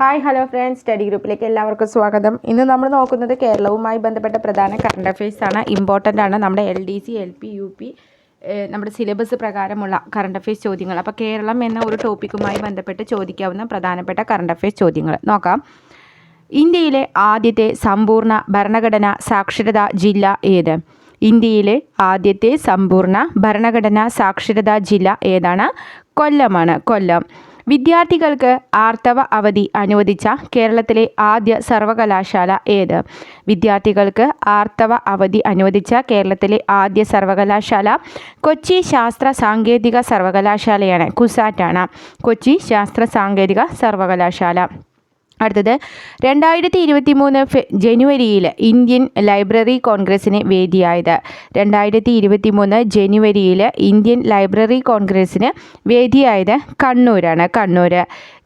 Hi hello friends study ഗ്രൂപ്പിലേക്ക് എല്ലാവർക്കും സ്വാഗതം. ഇന്ന് നമ്മൾ നോക്കുന്നത് കേരളവുമായി ബന്ധപ്പെട്ട പ്രധാന കറണ്ട് അഫയേഴ്സ് ആണ്. ഇമ്പോർട്ടന്റ് ആണ് നമ്മുടെ L D C L P U P നമ്മുടെ സിലബസ് പ്രകാരമുള്ള കറണ്ട് അഫയേഴ്സ് ചോദ്യങ്ങൾ. അപ്പോൾ കേരളം എന്ന ഒരു ടോപ്പിക്കുമായി ബന്ധപ്പെട്ട് ചോദിക്കാവുന്ന പ്രധാനപ്പെട്ട കറണ്ട് അഫയേഴ്സ് ചോദ്യങ്ങൾ. നോക്കാം. ഇന്ത്യയിലെ ആദ്യത്തെ സമ്പൂർണ ഭരണഘടന സാക്ഷരതാ ജില്ല ഏത്? ഇന്ത്യയിലെ ആദ്യത്തെ സമ്പൂർണ ഭരണഘടനാ സാക്ഷരതാ ജില്ല ഏതാണ്? കൊല്ലമാണ്. കൊല്ലം. വിദ്യാർത്ഥികൾക്ക് ആർത്തവ അവധി അനുവദിച്ച കേരളത്തിലെ ആദ്യ സർവകലാശാല ഏത്? വിദ്യാർത്ഥികൾക്ക് ആർത്തവ അവധി അനുവദിച്ച കേരളത്തിലെ ആദ്യ സർവകലാശാല കൊച്ചി ശാസ്ത്ര സാങ്കേതിക സർവകലാശാലയാണ് കുസാറ്റാണ്. കൊച്ചി ശാസ്ത്ര സാങ്കേതിക സർവകലാശാല. അടുത്തത് രണ്ടായിരത്തി ഇരുപത്തി മൂന്ന് ജനുവരിയിൽ ഇന്ത്യൻ ലൈബ്രറി കോൺഗ്രസ്സിന് വേദിയായത്. രണ്ടായിരത്തി ഇരുപത്തി മൂന്ന് ജനുവരിയിൽ ഇന്ത്യൻ ലൈബ്രറി കോൺഗ്രസ്സിന് വേദിയായത് കണ്ണൂരാണ്. കണ്ണൂർ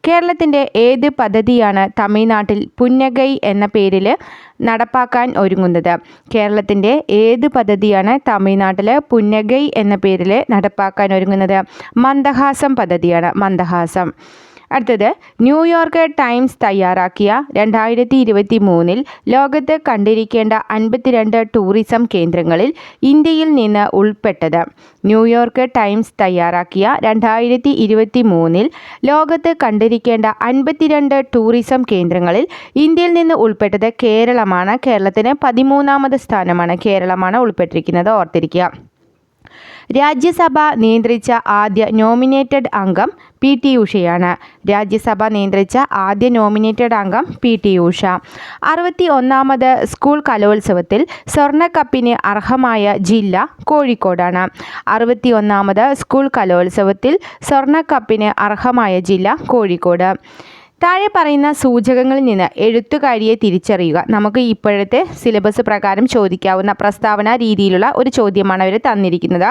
കേരളത്തിന്റെ ഏത് പദ്ധതിയാണ് തമിഴ്നാട്ടിൽ പുന്നഗൈ എന്ന പേരിൽ നടപ്പാക്കാൻ ഒരുങ്ങുന്നത്? കേരളത്തിന്റെ ഏത് പദ്ധതിയാണ് തമിഴ്നാട്ടിൽ പുന്നഗൈ എന്ന പേരിൽ നടപ്പാക്കാൻ ഒരുങ്ങുന്നത്? മന്ദഹാസം പദ്ധതിയാണ് മന്ദഹാസം. അടുത്തത് ന്യൂയോർക്ക് ടൈംസ് തയ്യാറാക്കിയ രണ്ടായിരത്തി ഇരുപത്തി മൂന്നിൽ ലോകത്ത് കണ്ടിരിക്കേണ്ട അൻപത്തിരണ്ട് ടൂറിസം കേന്ദ്രങ്ങളിൽ ഇന്ത്യയിൽ നിന്ന് ഉൾപ്പെട്ടത്. ന്യൂയോർക്ക് ടൈംസ് തയ്യാറാക്കിയ രണ്ടായിരത്തി ഇരുപത്തി മൂന്നിൽ ലോകത്ത് കണ്ടിരിക്കേണ്ട അൻപത്തിരണ്ട് ടൂറിസം കേന്ദ്രങ്ങളിൽ ഇന്ത്യയിൽ നിന്ന് ഉൾപ്പെട്ടത് കേരളമാണ്. കേരളത്തിന് പതിമൂന്നാമത് സ്ഥാനമാണ് കേരളമാണ് ഉൾപ്പെട്ടിരിക്കുന്നത്. ഓർത്തിരിക്കുക. രാജ്യസഭ നിയന്ത്രിച്ച ആദ്യ നോമിനേറ്റഡ് അംഗം പി ടി ഉഷയാണ്. രാജ്യസഭ നിയന്ത്രിച്ച ആദ്യ നോമിനേറ്റഡ് അംഗം പി ടി ഉഷ. അറുപത്തി ഒന്നാമത് സ്കൂൾ കലോത്സവത്തിൽ സ്വർണക്കപ്പിന് അർഹമായ ജില്ല കോഴിക്കോടാണ്. അറുപത്തി ഒന്നാമത് സ്കൂൾ കലോത്സവത്തിൽ സ്വർണക്കപ്പിന് അർഹമായ ജില്ല കോഴിക്കോട്. താഴെ പറയുന്ന സൂചകങ്ങളിൽ നിന്ന് എഴുത്തുകാരിയെ തിരിച്ചറിയുക. നമുക്ക് ഇപ്പോഴത്തെ സിലബസ് പ്രകാരം ചോദിക്കാവുന്ന പ്രസ്താവന രീതിയിലുള്ള ഒരു ചോദ്യമാണ് അവർ തന്നിരിക്കുന്നത്.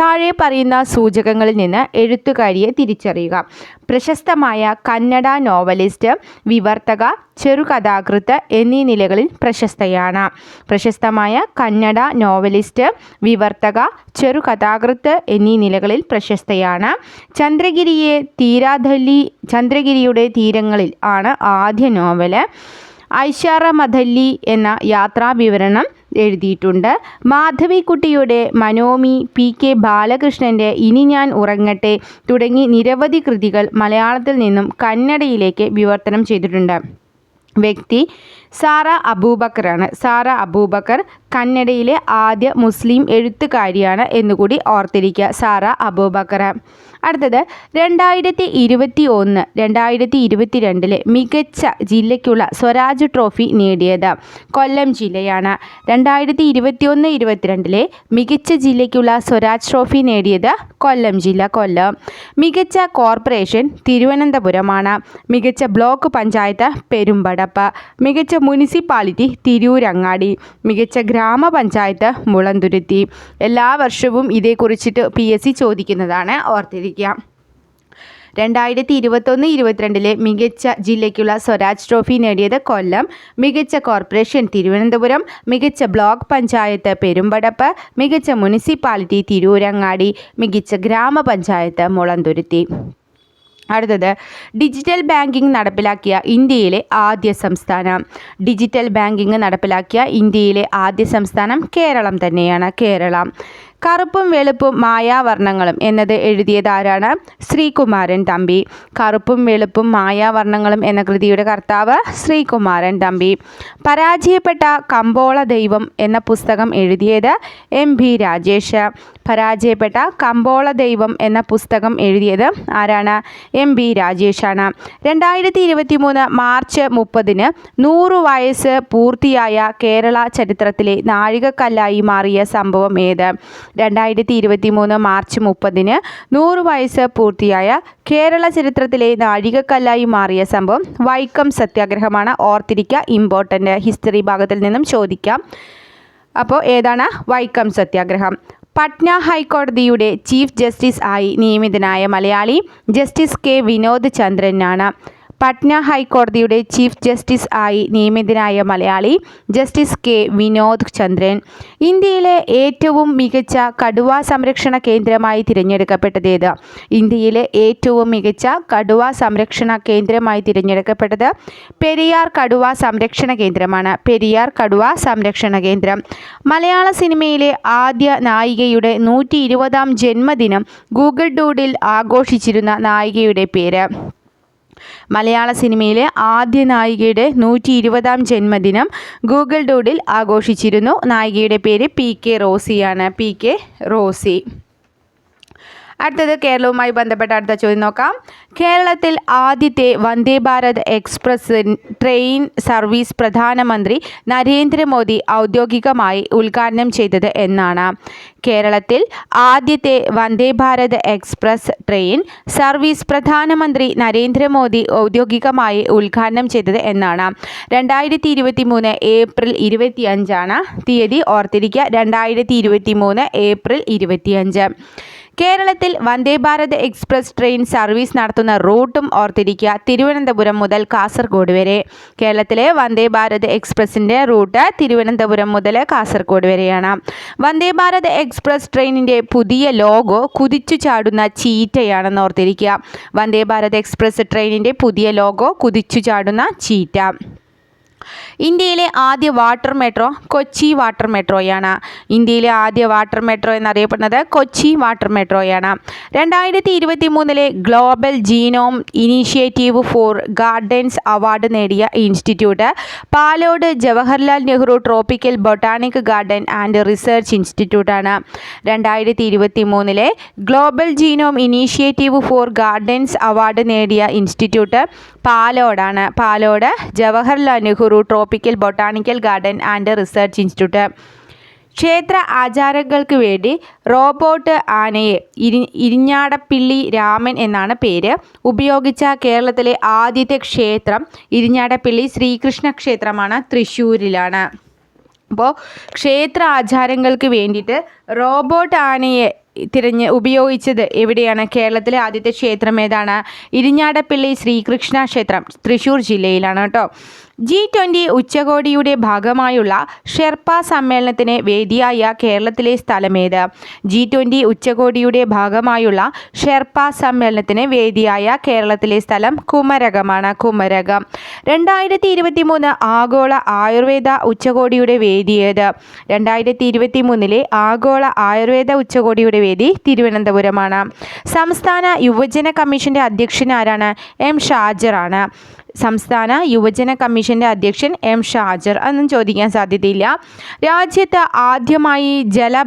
താഴെ പറയുന്ന സൂചകങ്ങളിൽ നിന്ന് എഴുത്തുകാരിയെ തിരിച്ചറിയുക. പ്രശസ്തമായ കന്നഡ നോവലിസ്റ്റ് വിവർത്തക ചെറുകഥാകൃത്ത് എന്നീ നിലകളിൽ പ്രശസ്തയാണ്. പ്രശസ്തമായ കന്നഡ നോവലിസ്റ്റ് വിവർത്തക ചെറുകഥാകൃത്ത് എന്നീ നിലകളിൽ പ്രശസ്തയാണ്. ചന്ദ്രഗിരിയെ തീരാധല്ലി ചന്ദ്രഗിരിയുടെ തീരങ്ങളിൽ ആണ് ആദ്യ നോവൽ. ഐഷാറ മദല്ലി എന്ന യാത്രാവിവരണം എഴുതിയിട്ടുണ്ട്. മാധവിക്കുട്ടിയുടെ മനോമി പി കെ ബാലകൃഷ്ണന്റെ ഇനി ഞാൻ ഉറങ്ങട്ടെ തുടങ്ങി നിരവധി കൃതികൾ മലയാളത്തിൽ നിന്നും കന്നഡയിലേക്ക് വിവർത്തനം ചെയ്തിട്ടുണ്ട്. വ്യക്തി സാറ അബൂബക്കറാണ്. സാറ അബൂബക്കർ കന്നഡയിലെ ആദ്യ മുസ്ലിം എഴുത്തുകാരിയാണ് എന്നുകൂടി ഓർത്തിരിക്കുക സാറ അബൂബക്കർ. അടുത്തത് രണ്ടായിരത്തി ഇരുപത്തി ഒന്ന് രണ്ടായിരത്തി ഇരുപത്തി രണ്ടിലെ മികച്ച ജില്ലയ്ക്കുള്ള സ്വരാജ് ട്രോഫി നേടിയത് കൊല്ലം ജില്ലയാണ്. രണ്ടായിരത്തി ഇരുപത്തി ഒന്ന് ഇരുപത്തിരണ്ടിലെ മികച്ച ജില്ലയ്ക്കുള്ള സ്വരാജ് ട്രോഫി നേടിയത് കൊല്ലം ജില്ല കൊല്ലം. മികച്ച കോർപ്പറേഷൻ തിരുവനന്തപുരമാണ്. മികച്ച ബ്ലോക്ക് പഞ്ചായത്ത് പെരുമ്പടപ്പ്. മികച്ച മുനിസിപ്പാലിറ്റി തിരൂരങ്ങാടി. മികച്ച ഗ്രാമപഞ്ചായത്ത് മുളന്തുരുത്തി. എല്ലാ വർഷവും ഇതേക്കുറിച്ചിട്ട് പി എസ് സി ചോദിക്കുന്നതാണ് ഓർത്തിരിക്കുക. രണ്ടായിരത്തി ഇരുപത്തൊന്ന് ഇരുപത്തിരണ്ടിലെ മികച്ച ജില്ലയ്ക്കുള്ള സ്വരാജ് ട്രോഫി നേടിയത് കൊല്ലം. മികച്ച കോർപ്പറേഷൻ തിരുവനന്തപുരം. മികച്ച ബ്ലോക്ക് പഞ്ചായത്ത് പെരുമ്പടപ്പ്. മികച്ച മുനിസിപ്പാലിറ്റി തിരൂരങ്ങാടി. മികച്ച ഗ്രാമപഞ്ചായത്ത് മുളന്തുരുത്തി. അടുത്തത് ഡിജിറ്റൽ ബാങ്കിംഗ് നടപ്പിലാക്കിയ ഇന്ത്യയിലെ ആദ്യ സംസ്ഥാനം. ഡിജിറ്റൽ ബാങ്കിംഗ് നടപ്പിലാക്കിയ ഇന്ത്യയിലെ ആദ്യ സംസ്ഥാനം കേരളം തന്നെയാണ് കേരളം. കറുപ്പും വെളുപ്പും മായാവർണങ്ങളും എന്നത് എഴുതിയതാരാണ്? ശ്രീകുമാരൻ തമ്പി. കറുപ്പും വെളുപ്പും മായാവർണങ്ങളും എന്ന കൃതിയുടെ കർത്താവ് ശ്രീകുമാരൻ തമ്പി. പരാജയപ്പെട്ട കമ്പോള ദൈവം എന്ന പുസ്തകം എഴുതിയത് എം ഭി രാജേഷ്. പരാജയപ്പെട്ട കമ്പോള ദൈവം എന്ന പുസ്തകം എഴുതിയത് ആരാണ്? എം ബി രാജേഷാണ്. രണ്ടായിരത്തി ഇരുപത്തി മൂന്ന് മാർച്ച് മുപ്പതിന് നൂറ് വയസ്സ് പൂർത്തിയായ കേരള ചരിത്രത്തിലെ നാഴികക്കല്ലായി മാറിയ സംഭവം ഏത്? രണ്ടായിരത്തി ഇരുപത്തി മൂന്ന് മാർച്ച് മുപ്പതിന് നൂറ് വയസ്സ് പൂർത്തിയായ കേരള ചരിത്രത്തിലെ നാഴികക്കല്ലായി മാറിയ സംഭവം വൈക്കം സത്യാഗ്രഹമാണ്. ഓർത്തിരിക്കുക ഇമ്പോർട്ടന്റ് ഹിസ്റ്ററി ഭാഗത്തിൽ നിന്നും ചോദിക്കാം. അപ്പോൾ ഏതാണ് വൈക്കം സത്യാഗ്രഹം? പട്ന ഹൈക്കോടതിയുടെ ചീഫ് ജസ്റ്റിസ് ആയി നിയമിതനായ മലയാളി ജസ്റ്റിസ് കെ വിനോദ് ചന്ദ്രനാണ്. പട്ന ഹൈക്കോടതിയുടെ ചീഫ് ജസ്റ്റിസ് ആയി നിയമിതനായ മലയാളി ജസ്റ്റിസ് കെ വിനോദ് ചന്ദ്രൻ. ഇന്ത്യയിലെ ഏറ്റവും മികച്ച കടുവ സംരക്ഷണ കേന്ദ്രമായി തിരഞ്ഞെടുക്കപ്പെട്ടതേത്? ഇന്ത്യയിലെ ഏറ്റവും മികച്ച കടുവ സംരക്ഷണ കേന്ദ്രമായി തിരഞ്ഞെടുക്കപ്പെട്ടത് പെരിയാർ കടുവ സംരക്ഷണ കേന്ദ്രമാണ്. പെരിയാർ കടുവ സംരക്ഷണ കേന്ദ്രം. മലയാള സിനിമയിലെ ആദ്യ നായികയുടെ നൂറ്റി ഇരുപതാം ജന്മദിനം ഗൂഗിൾ ഡൂഡിൽ ആഘോഷിച്ചിരുന്ന നായികയുടെ പേര്. മലയാള സിനിമയിലെ ആദ്യ നായികയുടെ നൂറ്റി ഇരുപതാം ജന്മദിനം ഗൂഗിൾ ഡൂഡിൽ ആഘോഷിച്ചിരുന്നു. നായികയുടെ പേര് P K റോസിയാണ്. P K Rosy. അടുത്തത് കേരളവുമായി ബന്ധപ്പെട്ട അടുത്ത ചോദ്യം നോക്കാം. കേരളത്തിൽ ആദ്യത്തെ Vande Bharat express train service പ്രധാനമന്ത്രി നരേന്ദ്രമോദി ഔദ്യോഗികമായി ഉദ്ഘാടനം ചെയ്തത് എന്നാണ്. കേരളത്തിൽ ആദ്യത്തെ Vande Bharat express train service പ്രധാനമന്ത്രി നരേന്ദ്രമോദി ഔദ്യോഗികമായി ഉദ്ഘാടനം ചെയ്തത് എന്നാണ്. രണ്ടായിരത്തി ഇരുപത്തി മൂന്ന് ഏപ്രിൽ തീയതി. ഓർത്തിരിക്കുക രണ്ടായിരത്തി ഇരുപത്തി മൂന്ന് ഏപ്രിൽ ഇരുപത്തിയഞ്ച്. കേരളത്തിൽ Vande Bharat express train service നടത്തുന്ന റൂട്ടും ഓർത്തിരിക്കുക തിരുവനന്തപുരം മുതൽ കാസർഗോഡ് വരെ. കേരളത്തിലെ വന്ദേ ഭാരത് എക്സ്പ്രസിന്റെ റൂട്ട് തിരുവനന്തപുരം മുതൽ കാസർഗോഡ് വരെയാണ്. വന്ദേ ഭാരത് എക്സ്പ്രസ് ട്രെയിനിന്റെ പുതിയ ലോഗോ കുതിച്ചു ചാടുന്ന ചീറ്റയാണെന്ന് ഓർത്തിരിക്കുക. വന്ദേ ഭാരത് എക്സ്പ്രസ് ട്രെയിനിന്റെ പുതിയ ലോഗോ കുതിച്ചു ചാടുന്ന ചീറ്റ. ഇന്ത്യയിലെ ആദ്യ വാട്ടർ മെട്രോ കൊച്ചി വാട്ടർ മെട്രോയാണ്. ഇന്ത്യയിലെ ആദ്യ വാട്ടർ മെട്രോ എന്നറിയപ്പെടുന്നത് കൊച്ചി വാട്ടർ മെട്രോയാണ്. രണ്ടായിരത്തി ഇരുപത്തി മൂന്നിലെ global genome initiative for gardens award നേടിയ institute Palode Jawaharlal Nehru tropical botanic garden and research ഇൻസ്റ്റിറ്റ്യൂട്ടാണ്. രണ്ടായിരത്തി ഇരുപത്തി മൂന്നിലെ global genome initiative for gardens award നേടിയ institute പാലോടാണ്. Palode Jawaharlal Nehru tropical botanical garden and research institute ക്ഷേത്ര ആചാരങ്ങൾക്ക് വേണ്ടി robot ആനയെ ഇരി ഇരിഞ്ഞാടപ്പിള്ളി രാമൻ എന്നാണ് പേര്. ഉപയോഗിച്ച കേരളത്തിലെ ആദ്യത്തെ ക്ഷേത്രം ഇരിഞ്ഞാടപ്പിള്ളി ശ്രീകൃഷ്ണ ക്ഷേത്രമാണ് തൃശ്ശൂരിലാണ്. അപ്പോൾ ക്ഷേത്ര ആചാരങ്ങൾക്ക് വേണ്ടിയിട്ട് റോബോട്ട് ആനയെ തിരഞ്ഞ് ഉപയോഗിച്ചത് എവിടെയാണ്? കേരളത്തിലെ ആദ്യത്തെ ക്ഷേത്രം ഏതാണ്? ഇരിഞ്ഞാടപ്പിള്ളി ശ്രീകൃഷ്ണ ക്ഷേത്രം തൃശ്ശൂർ ജില്ലയിലാണ് കേട്ടോ. ജി ട്വന്റി ഉച്ചകോടിയുടെ ഭാഗമായുള്ള ഷെർപ്പ സമ്മേളനത്തിന് വേദിയായ കേരളത്തിലെ സ്ഥലമേത്. ജി ട്വന്റി ഉച്ചകോടിയുടെ ഭാഗമായുള്ള ഷെർപ്പ സമ്മേളനത്തിന് വേദിയായ കേരളത്തിലെ സ്ഥലം കുമരകമാണ്. കുമരകം. രണ്ടായിരത്തി ഇരുപത്തി മൂന്ന് ആഗോള ആയുർവേദ ഉച്ചകോടിയുടെ വേദി ഏത്? രണ്ടായിരത്തി ഇരുപത്തി മൂന്നിലെ ആഗോള ആയുർവേദ ഉച്ചകോടിയുടെ വേദി തിരുവനന്തപുരമാണ്. സംസ്ഥാന യുവജന കമ്മീഷന്റെ അധ്യക്ഷനാരാണ് എം ഷാജറാണ്. സംസ്ഥാന യുവജന കമ്മീഷന്റെ അധ്യക്ഷൻ എം ഷാജർ അതൊന്നും ചോദിക്കാൻ സാധ്യതയില്ല. രാജ്യത്ത് ആദ്യമായി ജല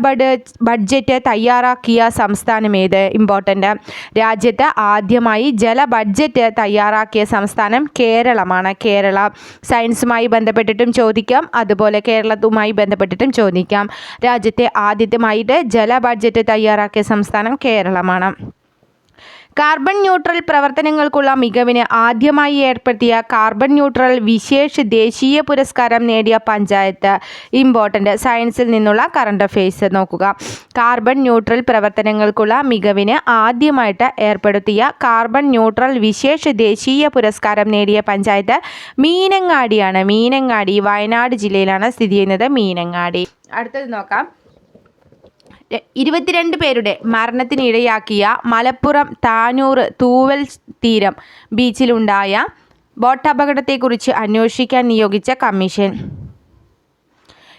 ബഡ്ജറ്റ് തയ്യാറാക്കിയ സംസ്ഥാനം ഏത്? ഇമ്പോർട്ടന്റ് രാജ്യത്ത് ആദ്യമായി ജല ബഡ്ജറ്റ് തയ്യാറാക്കിയ സംസ്ഥാനം കേരളമാണ്. കേരള സയൻസുമായി ബന്ധപ്പെട്ടിട്ടും ചോദിക്കാം. അതുപോലെ കേരളത്തുമായി ബന്ധപ്പെട്ടിട്ടും ചോദിക്കാം. രാജ്യത്തെ ആദ്യമായിട്ട് ജല ബഡ്ജറ്റ് തയ്യാറാക്കിയ സംസ്ഥാനം കേരളമാണ്. കാർബൺ ന്യൂട്രൽ പ്രവർത്തനങ്ങൾക്കുള്ള മികവിന് ആദ്യമായി ഏർപ്പെടുത്തിയ കാർബൺ ന്യൂട്രൽ വിശേഷ ദേശീയ പുരസ്കാരം നേടിയ പഞ്ചായത്ത്. ഇമ്പോർട്ടന്റ് സയൻസിൽ നിന്നുള്ള കറണ്ട് അഫെയ്സ് നോക്കുക. കാർബൺ ന്യൂട്രൽ പ്രവർത്തനങ്ങൾക്കുള്ള മികവിന് ആദ്യമായിട്ട് ഏർപ്പെടുത്തിയ കാർബൺ ന്യൂട്രൽ വിശേഷ ദേശീയ പുരസ്കാരം നേടിയ പഞ്ചായത്ത് മീനങ്ങാടിയാണ്. മീനങ്ങാടി വയനാട് ജില്ലയിലാണ് സ്ഥിതി ചെയ്യുന്നത് മീനങ്ങാടി. അടുത്തത് നോക്കാം. ഇരുപത്തിരണ്ട് പേരുടെ മരണത്തിനിടയാക്കിയ മലപ്പുറം താനൂർ തൂവൽ തീരം ബീച്ചിലുണ്ടായ ബോട്ട് അപകടത്തെക്കുറിച്ച് അന്വേഷിക്കാൻ നിയോഗിച്ച കമ്മീഷൻ.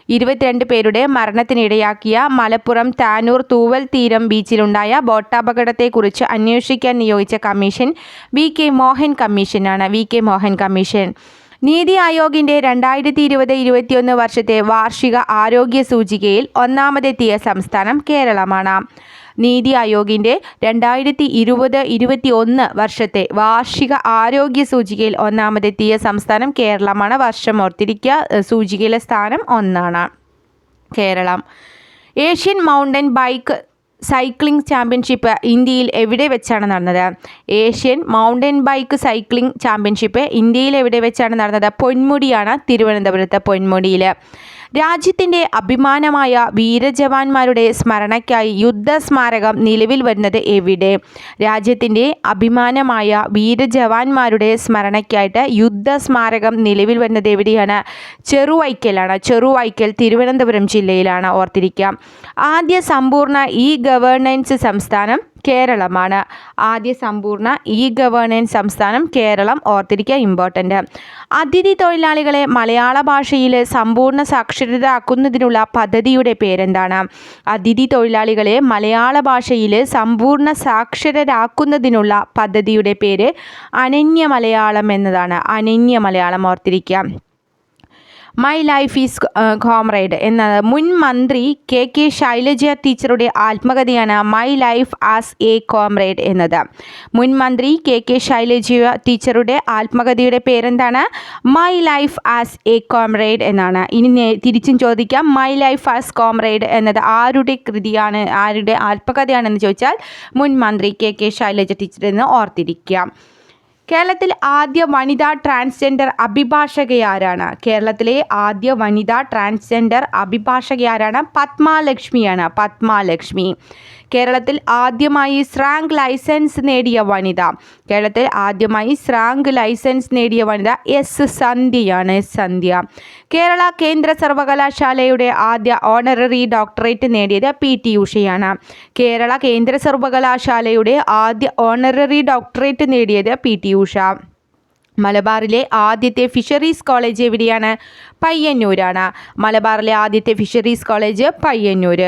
ഇരുപത്തിരണ്ട് പേരുടെ മരണത്തിനിടയാക്കിയ മലപ്പുറം താനൂർ തൂവൽ തീരം ബീച്ചിലുണ്ടായ ബോട്ടപകടത്തെക്കുറിച്ച് അന്വേഷിക്കാൻ നിയോഗിച്ച കമ്മീഷൻ വി കെ മോഹൻ കമ്മീഷനാണ്. V K Mohan commission. NITI ആയോഗിന്റെ രണ്ടായിരത്തി ഇരുപത് ഇരുപത്തിയൊന്ന് വർഷത്തെ വാർഷിക ആരോഗ്യ സൂചികയിൽ ഒന്നാമതെത്തിയ സംസ്ഥാനം കേരളമാണ്. നീതി ആയോഗിന്റെ രണ്ടായിരത്തി ഇരുപത് ഇരുപത്തി ഒന്ന് വർഷത്തെ വാർഷിക ആരോഗ്യ സൂചികയിൽ ഒന്നാമതെത്തിയ സംസ്ഥാനം കേരളമാണ്. വർഷം ഓർത്തിരിക്കുക സൂചികയിലെ സ്ഥാനം ഒന്നാണ് Keralam. Asian mountain bike cycling championship ഇന്ത്യയിൽ എവിടെ വെച്ചാണ് നടന്നത്? Asian mountain bike cycling championship ഇന്ത്യയിൽ എവിടെ വെച്ചാണ് നടന്നത്? പൊന്മുടിയാണ് തിരുവനന്തപുരത്ത് പൊന്മുടിയിൽ രാജ്യത്തിന്റെ അഭിമാനമായ വീരജവാന്മാരുടെ സ്മരണയ്ക്കായി യുദ്ധസ്മാരകം നിലവിൽ വരുന്നത് എവിടെ? രാജ്യത്തിന്റെ അഭിമാനമായ വീരജവാന്മാരുടെ സ്മരണയ്ക്കായിട്ട് യുദ്ധസ്മാരകം നിലവിൽ വരുന്നത് എവിടെയാണ്? ചെറുവൈക്കലാണ്. ചെറുവൈക്കൽ തിരുവനന്തപുരം ജില്ലയിലാണ്. ഓർത്തിരിക്കുക ആദ്യ സമ്പൂർണ ഇ ഗവേണൻസ് സംസ്ഥാനം കേരളമാണ്. ആദ്യ സമ്പൂർണ ഇ ഗവേണൻസ് സംസ്ഥാനം കേരളം ഓർത്തിരിക്കുക ഇമ്പോർട്ടന്റ് അതിഥി തൊഴിലാളികളെ മലയാള ഭാഷയിൽ സമ്പൂർണ സാക്ഷരരാക്കുന്നതിനുള്ള പദ്ധതിയുടെ പേരെന്താണ്? അതിഥി തൊഴിലാളികളെ മലയാള ഭാഷയിൽ സമ്പൂർണ സാക്ഷരരാക്കുന്നതിനുള്ള പദ്ധതിയുടെ പേര് അനന്യ മലയാളം എന്നതാണ്. അനന്യ മലയാളം ഓർത്തിരിക്കുക. മൈ ലൈഫ് ഈസ് കോമ്രേഡ് എന്ന മുൻ മന്ത്രി കെ കെ ശൈലജ ടീച്ചറുടെ ആത്മകഥയാണ് my life as a comrade എന്നത്. മുൻ മന്ത്രി കെ കെ ശൈലജ ടീച്ചറുടെ ആത്മകഥയുടെ പേരെന്താണ്? My life as a comrade എന്നാണ്. ഇനി തിരിച്ചും ചോദിക്കാം. മൈ ലൈഫ് ആസ് കോമ്രേഡ് എന്നത് ആരുടെ കൃതിയാണ് ആരുടെ ആത്മകഥയാണെന്ന് ചോദിച്ചാൽ മുൻ മന്ത്രി കെ കെ ശൈലജ ടീച്ചർ എന്ന് ഓർത്തിരിക്കാം. കേരളത്തിൽ ആദ്യ വനിതാ ട്രാൻസ്ജെൻഡർ അഭിഭാഷകയാരാണ്. കേരളത്തിലെ ആദ്യ വനിതാ ട്രാൻസ്ജെൻഡർ അഭിഭാഷകയാരാണ് പത്മാലക്ഷ്മിയാണ്. പത്മാലക്ഷ്മി. കേരളത്തിൽ ആദ്യമായി സ്രാങ്ക് ലൈസൻസ് നേടിയ വനിത. കേരളത്തിൽ ആദ്യമായി സ്രാങ്ക് ലൈസൻസ് നേടിയ വനിത എസ് സന്ധ്യയാണ് സന്ധ്യ. കേരള കേന്ദ്ര സർവകലാശാലയുടെ ആദ്യ ഓണററി ഡോക്ടറേറ്റ് നേടിയത് പി ടി ഉഷയാണ്. കേരള കേന്ദ്ര സർവകലാശാലയുടെ ആദ്യ ഓണററി ഡോക്ടറേറ്റ് നേടിയത് പി ടി ഉഷ. മലബാറിലെ ആദ്യത്തെ ഫിഷറീസ് കോളേജ് എവിടെയാണ്? പയ്യന്നൂരാണ്. മലബാറിലെ ആദ്യത്തെ fisheries college Payyanur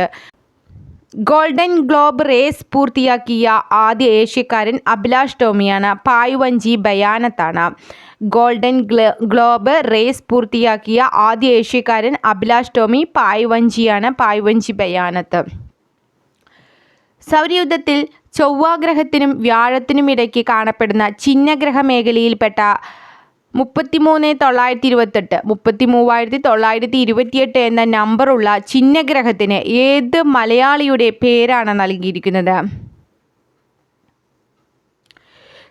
golden globe race പൂർത്തിയാക്കിയ ആദ്യ ഏഷ്യക്കാരൻ അഭിലാഷ് ടോമിയാണ് പായ്വഞ്ചി ബയാനത്താണ്. ഗോൾഡൻ ഗ്ലോബ് റേസ് പൂർത്തിയാക്കിയ ആദ്യ ഏഷ്യക്കാരൻ അഭിലാഷ് ടോമി പായ്വഞ്ചിയാണ് പായ്വഞ്ചി ബയാനത്ത്. സൗരയുദ്ധത്തിൽ ചൊവ്വാഗ്രഹത്തിനും വ്യാഴത്തിനും ഇടയ്ക്ക് കാണപ്പെടുന്ന ചിഹ്നഗ്രഹ മേഖലയിൽപ്പെട്ട മുപ്പത്തിമൂന്ന് തൊള്ളായിരത്തി ഇരുപത്തെട്ട് മുപ്പത്തി മൂവായിരത്തി തൊള്ളായിരത്തി ഇരുപത്തിയെട്ട് എന്ന നമ്പറുള്ള ചിഹ്നഗ്രഹത്തിന് ഏത് മലയാളിയുടെ പേരാണ് നൽകിയിരിക്കുന്നത്?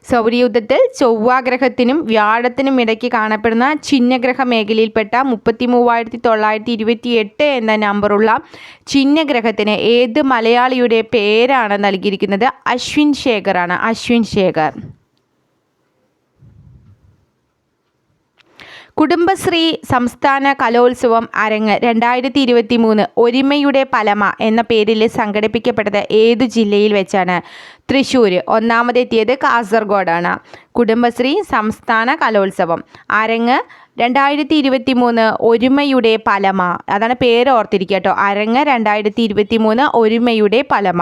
സൗരയൂഥത്തിൽ ചൊവ്വാഗ്രഹത്തിനും വ്യാഴത്തിനും ഇടയ്ക്ക് കാണപ്പെടുന്ന ചിഹ്നഗ്രഹ മേഖലയിൽപ്പെട്ട മുപ്പത്തി മൂവായിരത്തി തൊള്ളായിരത്തി ഇരുപത്തി എട്ട് എന്ന നമ്പറുള്ള ചിഹ്നഗ്രഹത്തിന് ഏത് മലയാളിയുടെ പേരാണ് നൽകിയിരിക്കുന്നത്? അശ്വിൻ ശേഖറാണ്. അശ്വിൻ ശേഖർ. കുടുംബശ്രീ സംസ്ഥാന കലോത്സവം അരങ്ങ് രണ്ടായിരത്തി ഇരുപത്തി മൂന്ന് ഒരുമയുടെ പലമ എന്ന പേരിൽ സംഘടിപ്പിക്കപ്പെട്ടത് ഏതു ജില്ലയിൽ വെച്ചാണ്? തൃശ്ശൂർ ഒന്നാമതെത്തിയത് കാസർഗോഡാണ്. കുടുംബശ്രീ സംസ്ഥാന കലോത്സവം അരങ്ങ് രണ്ടായിരത്തി ഇരുപത്തി മൂന്ന് ഒരുമയുടെ പലമ. അതാണ് പേര് ഓർത്തിരിക്കുക കേട്ടോ. അരങ്ങ് രണ്ടായിരത്തി ഇരുപത്തി മൂന്ന് ഒരുമയുടെ പലമ.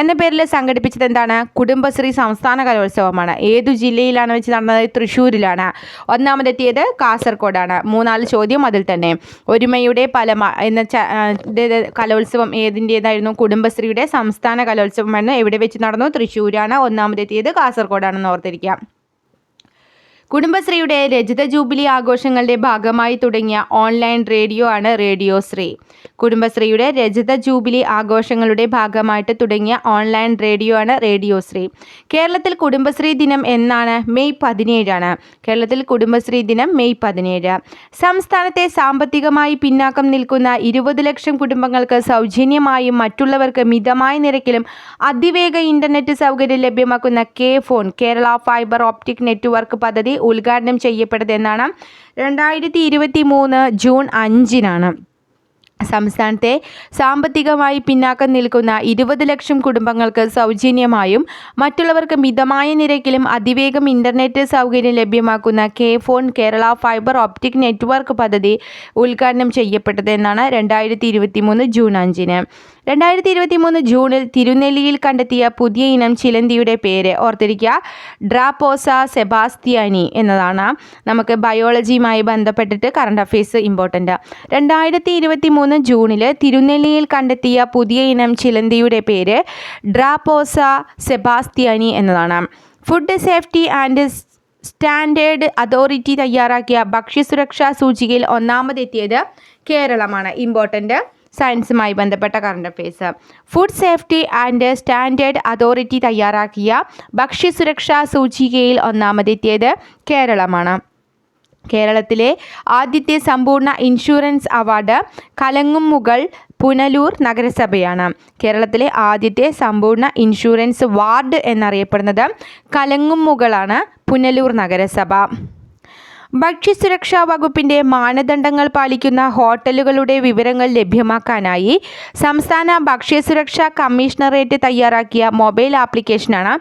എന്ന പേരിൽ സംഘടിപ്പിച്ചത് എന്താണ്? കുടുംബശ്രീ സംസ്ഥാന കലോത്സവമാണ്. ഏതു ജില്ലയിലാണ് വെച്ച് നടന്നത്? തൃശ്ശൂരിലാണ്. ഒന്നാമതെത്തിയത് കാസർഗോഡാണ്. മൂന്നാൽ ചോദ്യം അതിൽ തന്നെ. ഒരുമയുടെ പലമ എന്ന കലോത്സവം ഏതിന്റേതായിരുന്നു കുടുംബശ്രീയുടെ സംസ്ഥാന കലോത്സവമായിരുന്നു എവിടെ വെച്ച് നടന്നു? തൃശ്ശൂരാണ്. ഒന്നാമതെത്തിയത് കാസർഗോഡാണെന്ന് ഓർത്തിരിക്കാം. കുടുംബശ്രീയുടെ രജത ജൂബിലി ആഘോഷങ്ങളുടെ ഭാഗമായി തുടങ്ങിയ ഓൺലൈൻ റേഡിയോ ആണ് റേഡിയോ ശ്രീ. കുടുംബശ്രീയുടെ രജത ജൂബിലി ആഘോഷങ്ങളുടെ ഭാഗമായിട്ട് തുടങ്ങിയ ഓൺലൈൻ റേഡിയോ ആണ് റേഡിയോ ശ്രീ. കേരളത്തിൽ കുടുംബശ്രീ ദിനം എന്നാണ് മെയ് പതിനേഴാണ്. കേരളത്തിൽ കുടുംബശ്രീ ദിനം മെയ് പതിനേഴ്. സംസ്ഥാനത്തെ സാമ്പത്തികമായി പിന്നാക്കം നിൽക്കുന്ന ഇരുപത് ലക്ഷം കുടുംബങ്ങൾക്ക് സൗജന്യമായും മറ്റുള്ളവർക്ക് മിതമായ നിരക്കിലും അതിവേഗ ഇന്റർനെറ്റ് സൗകര്യം ലഭ്യമാക്കുന്ന K phone Kerala fibre optic network പദ്ധതി ഉദ്ഘാടനം ചെയ്യപ്പെട്ടതെന്നാണ് രണ്ടായിരത്തി ഇരുപത്തി മൂന്ന് ജൂൺ അഞ്ചിനാണ്. സംസ്ഥാനത്തെ സാമ്പത്തികമായി പിന്നാക്കം നിൽക്കുന്ന ഇരുപത് ലക്ഷം കുടുംബങ്ങൾക്ക് സൗജന്യമായും മറ്റുള്ളവർക്ക് മിതമായ നിരക്കിലും അതിവേഗം ഇന്റർനെറ്റ് സൗകര്യം ലഭ്യമാക്കുന്ന K phone Kerala fibre optic network പദ്ധതി ഉദ്ഘാടനം ചെയ്യപ്പെട്ടത് എന്നാണ് രണ്ടായിരത്തി ജൂൺ അഞ്ചിന്. രണ്ടായിരത്തി ഇരുപത്തി മൂന്ന് ജൂണിൽ തിരുനെല്ലിയിൽ കണ്ടെത്തിയ പുതിയ ഇനം ചിലന്തിയുടെ പേര് ഓർത്തിരിക്കുക. ഡ്രാപ്പോസ സെബാസ്തിയാനി എന്നതാണ്. നമുക്ക് ബയോളജിയുമായി ബന്ധപ്പെട്ടിട്ട് കറണ്ട് അഫയേഴ്സ് ഇമ്പോർട്ടന്റ് രണ്ടായിരത്തി ഇരുപത്തി മൂന്ന് ജൂണിൽ തിരുനെല്ലിയിൽ കണ്ടെത്തിയ പുതിയ ഇനം ചിലന്തിയുടെ പേര് ഡ്രാപ്പോസ സെബാസ്തിയാനി എന്നതാണ്. Food safety and standard authority തയ്യാറാക്കിയ ഭക്ഷ്യസുരക്ഷാ സൂചികയിൽ ഒന്നാമതെത്തിയത് കേരളമാണ്. ഇമ്പോർട്ടന്റ് സയൻസുമായി ബന്ധപ്പെട്ട current affairs food safety and standard authority തയ്യാറാക്കിയ ഭക്ഷ്യസുരക്ഷാ സൂചികയിൽ ഒന്നാമതെത്തിയത് കേരളമാണ്. കേരളത്തിലെ ആദ്യത്തെ സമ്പൂർണ ഇൻഷുറൻസ് അവാർഡ് കലങ്ങുമുകൾ പുനലൂർ നഗരസഭയാണ്. കേരളത്തിലെ ആദ്യത്തെ സമ്പൂർണ ഇൻഷുറൻസ് വാർഡ് എന്നറിയപ്പെടുന്നത് കലങ്ങുമുകളാണ് പുനലൂർ നഗരസഭ. ഭക്ഷ്യസുരക്ഷാ വകുപ്പിന്റെ മാനദണ്ഡങ്ങൾ പാലിക്കുന്ന ഹോട്ടലുകളുടെ വിവരങ്ങൾ ലഭ്യമാക്കാനായി സംസ്ഥാന ഭക്ഷ്യസുരക്ഷാ കമ്മീഷണറേറ്റ് തയ്യാറാക്കിയ മൊബൈൽ ആപ്ലിക്കേഷനാണ്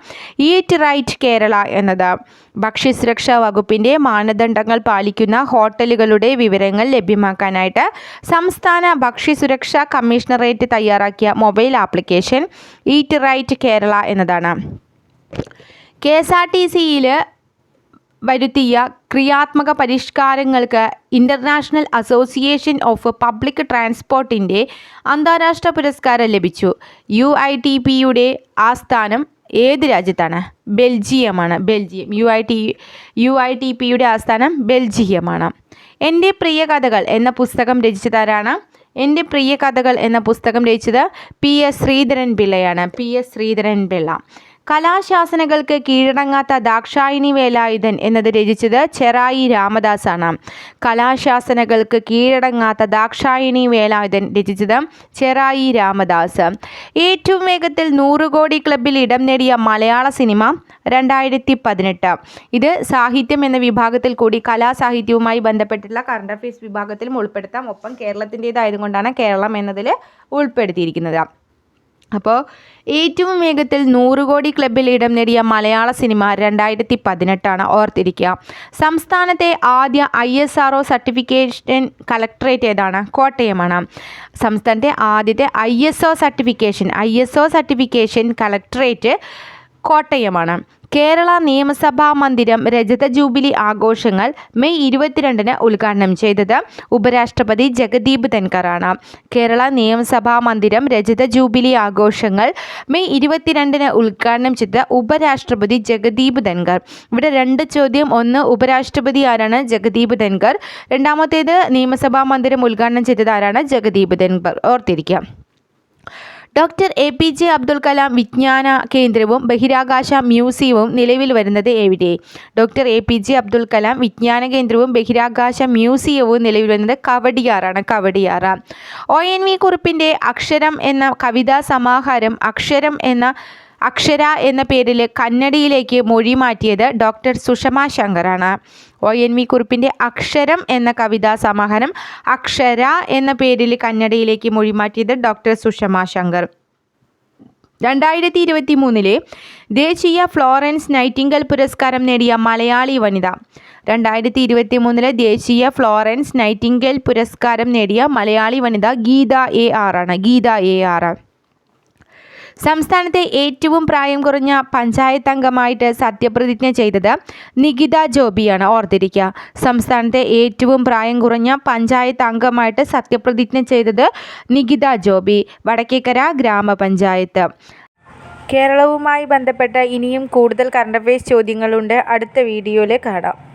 ഈറ്റ് റൈറ്റ് കേരള എന്നത്. ഭക്ഷ്യസുരക്ഷാ വകുപ്പിന്റെ മാനദണ്ഡങ്ങൾ പാലിക്കുന്ന ഹോട്ടലുകളുടെ വിവരങ്ങൾ ലഭ്യമാക്കാനായിട്ട് സംസ്ഥാന ഭക്ഷ്യസുരക്ഷാ കമ്മീഷണറേറ്റ് തയ്യാറാക്കിയ mobile application eat right Kerala എന്നതാണ്. കെ എസ് ആർ ടി സിയിൽ വരുത്തിയ ക്രിയാത്മക പരിഷ്കാരങ്ങൾക്ക് ഇന്റർനാഷണൽ അസോസിയേഷൻ ഓഫ് പബ്ലിക് ട്രാൻസ്പോർട്ടിന്റെ അന്താരാഷ്ട്ര പുരസ്കാരം ലഭിച്ചു. യു ഐ ടി പിയുടെ ആസ്ഥാനം ഏത് രാജ്യത്താണ്? ബെൽജിയമാണ്. Belgium. U I T U I T പിയുടെ ആസ്ഥാനം ബെൽജിയമാണ്. എന്റെ പ്രിയ കഥകൾ എന്ന പുസ്തകം രചിച്ചതാരാണ്? എന്റെ പ്രിയ കഥകൾ എന്ന പുസ്തകം രചിച്ചത് P S Sreedharan പിള്ളയാണ്. P S Sreedharan Pillai. കലാശാസനകൾക്ക് കീഴടങ്ങാത്ത ദാക്ഷായണി വേലായുധൻ എന്നത് രചിച്ചത് ചെറായി രാമദാസാണ്. കലാശാസനകൾക്ക് കീഴടങ്ങാത്ത ദാക്ഷായണി വേലായുധൻ രചിച്ചത് ചെറായി രാമദാസ്. ഏറ്റവും വേഗത്തിൽ നൂറ് കോടി ക്ലബിൽ ഇടം നേടിയ മലയാള സിനിമ രണ്ടായിരത്തി പതിനെട്ട് ഇത് സാഹിത്യം എന്ന വിഭാഗത്തിൽ കൂടി കലാസാഹിത്യവുമായി ബന്ധപ്പെട്ടുള്ള കറണ്ട് അഫയേഴ്സ് വിഭാഗത്തിലും ഉൾപ്പെടുത്താം. ഒപ്പം കേരളത്തിന്റേതായതുകൊണ്ടാണ് കേരളം എന്നതിൽ ഉൾപ്പെടുത്തിയിരിക്കുന്നത്. അപ്പോൾ ഏറ്റവും വേഗത്തിൽ നൂറ് കോടി ക്ലബിൽ ഇടം നേടിയ മലയാള സിനിമ രണ്ടായിരത്തി പതിനെട്ടാണ് ഓർത്തിരിക്കുക. സംസ്ഥാനത്തെ ആദ്യ I S R O certification collectorate ഏതാണ്? കോട്ടയമാണ്. സംസ്ഥാനത്തെ ആദ്യത്തെ I S O certification I S O certification collectorate കോട്ടയമാണ്. Kerala നിയമസഭാ മന്ദിരം രജത ജൂബിലി ആഘോഷങ്ങൾ മെയ് ഇരുപത്തിരണ്ടിന് ഉദ്ഘാടനം ചെയ്തത് ഉപരാഷ്ട്രപതി ജഗദീപ് ധൻകറാണ് കേരള നിയമസഭാ മന്ദിരം രജത ജൂബിലി ആഘോഷങ്ങൾ മെയ് ഇരുപത്തിരണ്ടിന് ഉദ്ഘാടനം ചെയ്ത ഉപരാഷ്ട്രപതി ജഗദീപ് ധൻകർ ഇവിടെ രണ്ട് ചോദ്യം ഒന്ന് ഉപരാഷ്ട്രപതി ആരാണ്? ജഗദീപ് ധൻകർ രണ്ടാമത്തേത് നിയമസഭാ മന്ദിരം ഉദ്ഘാടനം ചെയ്തത് ആരാണ്? ജഗദീപ് ധൻകർ ഓർത്തിരിക്കുക. Doctor A P J Abdul Kalam വിജ്ഞാന കേന്ദ്രവും ബഹിരാകാശ മ്യൂസിയവും നിലവിൽ വരുന്നത് എവിടെ? Doctor A P J Abdul Kalam വിജ്ഞാന കേന്ദ്രവും ബഹിരാകാശ മ്യൂസിയവും നിലവിൽ വരുന്നത് കവടിയാറാണ് കവടിയാറ. ഒ എൻ വി കുറിപ്പിന്റെ അക്ഷരം എന്ന കവിതാ സമാഹാരം അക്ഷരം എന്ന അക്ഷര എന്ന പേരിൽ കന്നഡയിലേക്ക് മൊഴി മാറ്റിയത് ഡോക്ടർ സുഷമ ശങ്കറാണ്. ഒ എൻ വി കുറിപ്പിന്റെ അക്ഷരം എന്ന കവിതാ സമാഹാരം അക്ഷര എന്ന പേരിൽ കന്നഡയിലേക്ക് മൊഴി മാറ്റിയത് ഡോക്ടർ സുഷമ ശങ്കർ. രണ്ടായിരത്തി ഇരുപത്തി മൂന്നിലെ ദേശീയ ഫ്ലോറൻസ് നൈറ്റിംഗൽ പുരസ്കാരം നേടിയ മലയാളി വനിത. രണ്ടായിരത്തി ഇരുപത്തി മൂന്നിലെ ദേശീയ ഫ്ലോറൻസ് നൈറ്റിംഗൽ പുരസ്കാരം നേടിയ മലയാളി വനിത ഗീത എ ആർ ആണ്. ഗീത എ ആർ സംസ്ഥാനത്തെ ഏറ്റവും പ്രായം കുറഞ്ഞ പഞ്ചായത്ത് അംഗമായിട്ട് സത്യപ്രതിജ്ഞ ചെയ്തത് നികിത ജോബിയാണ്. ഓർത്തിരിക്കുക സംസ്ഥാനത്തെ ഏറ്റവും പ്രായം കുറഞ്ഞ പഞ്ചായത്ത് അംഗമായിട്ട് സത്യപ്രതിജ്ഞ ചെയ്തത് നികിത ജോബി വടക്കേക്കര ഗ്രാമപഞ്ചായത്ത്. കേരളവുമായി ബന്ധപ്പെട്ട ഇനിയും കൂടുതൽ കറണ്ട് അഫയേഴ്സ് ചോദ്യങ്ങളുണ്ട്. അടുത്ത വീഡിയോയിൽ കാണാം.